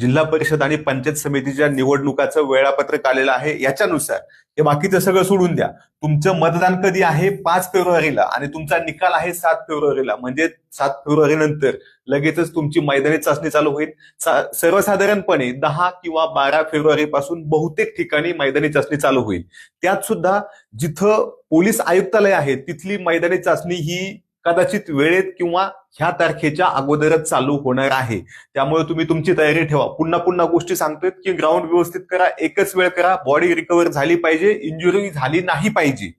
जिल्हा परिषद आणि पंचायत समितीच्या निवडणुकाचं वेळापत्रक आलेलं आहे. याच्यानुसार हे बाकीचं सगळं सोडून द्या. तुमचं मतदान कधी आहे? पाच फेब्रुवारीला आणि तुमचा निकाल आहे सात फेब्रुवारीला. म्हणजे सात फेब्रुवारी नंतर लगेचच तुमची मैदानी चाचणी चालू होईल. सर्वसाधारणपणे दहा किंवा बारा फेब्रुवारी पासून बहुतेक ठिकाणी मैदानी चाचणी चालू होईल. त्यात सुद्धा जिथं पोलीस आयुक्तालय आहे तिथली मैदानी चाचणी ही कदाचित वेळेत किंवा ह्या तारखेच्या अगोदरच चालू होणार आहे. त्यामुळे तुम्ही तुमची तयारी ठेवा. पुन्हा पुन्हा गोष्टी सांगतोय की ग्राउंड व्यवस्थित करा एकच वेळ करा बॉडी रिकवर झाली पाहिजे इंजुरी झाली नाही पाहिजे.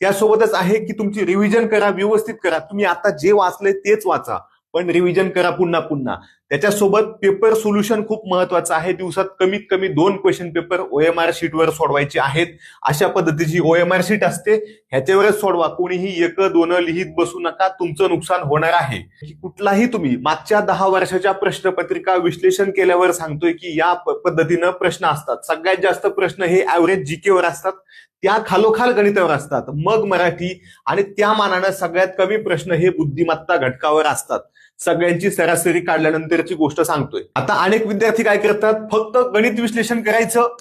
त्यासोबतच आहे की तुमची रिव्हिजन करा व्यवस्थित करा. तुम्ही आता जे वाचले तेच वाचा. पण रिव्हिजन करा पुन्हा पुन्हा. त्याच्यासोबत पेपर सोल्युशन खूप महत्वाचं आहे. दिवसात कमीत कमी दोन क्वेश्चन पेपर ओएमआर शीटवर सोडवायचे आहेत. अशा पद्धतीची ओएमआर शीट असते. ह्याच्यावरच सोडवा. कोणीही एक दोन लिहित बसू नका. तुमचं नुकसान होणार आहे. कुठलाही तुम्ही मागच्या दहा वर्षाच्या प्रश्नपत्रिका विश्लेषण केल्यावर सांगतोय की या पद्धतीनं प्रश्न असतात. सगळ्यात जास्त प्रश्न हे ऍव्हरेज जीकेवर असतात. त्या खालोखाल गणितावर असतात. मग मराठी आणि त्या मानानं सगळ्यात कमी प्रश्न हे बुद्धिमत्ता घटकावर असतात. सगळ्यांची सरासरी काढल्यानंतरची गोष्ट सांगतोय. आता अनेक विद्यार्थी काय करतात? फक्त गणित विश्लेषण करायचं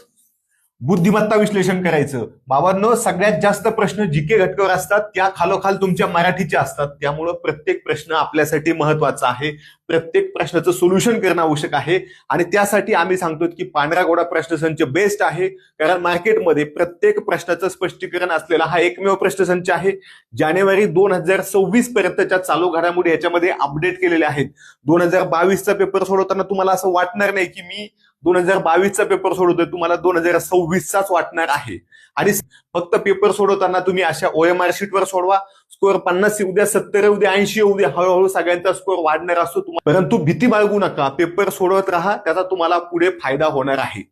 बुद्धिमत्ता विश्लेषण करायचं. बाबांनो सगळ्यात जास्त प्रश्न जिके घटकावर असतात त्या खालोखाल तुमच्या मराठीचे असतात. त्यामुळं प्रत्येक प्रश्न आपल्यासाठी महत्त्वाचा आहे. प्रत्येक प्रश्नाचं सोल्युशन करणं आवश्यक आहे. आणि त्यासाठी आम्ही सांगतो की पांढरा गोडा प्रश्नसंच बेस्ट आहे. कारण मार्केटमध्ये प्रत्येक प्रश्नाचं स्पष्टीकरण असलेला हा एकमेव प्रश्नसंच आहे. जानेवारी दोन हजार सव्वीस पर्यंतच्या चालू घडामोडी याच्यामध्ये अपडेट केलेल्या आहेत. दोन हजार बावीसचा पेपर सोडवताना तुम्हाला असं वाटणार नाही की मी दोन हजार बावीसचा पेपर सोडवतोय. तुम्हाला दोन हजार सव्वीसचाच वाटणार आहे. आणि फक्त पेपर सोडवताना तुम्ही अशा ओएमआर शीटवर सोडवा. स्कोअर पन्नास येऊ द्या सत्तर येऊ द्या ऐंशी येऊ द्या. हळूहळू सगळ्यांचा स्कोअर वाढणार असतो तुम्हाला. परंतु भीती बाळगू नका. पेपर सोडवत राहा त्याचा तुम्हाला पुढे फायदा होणार आहे.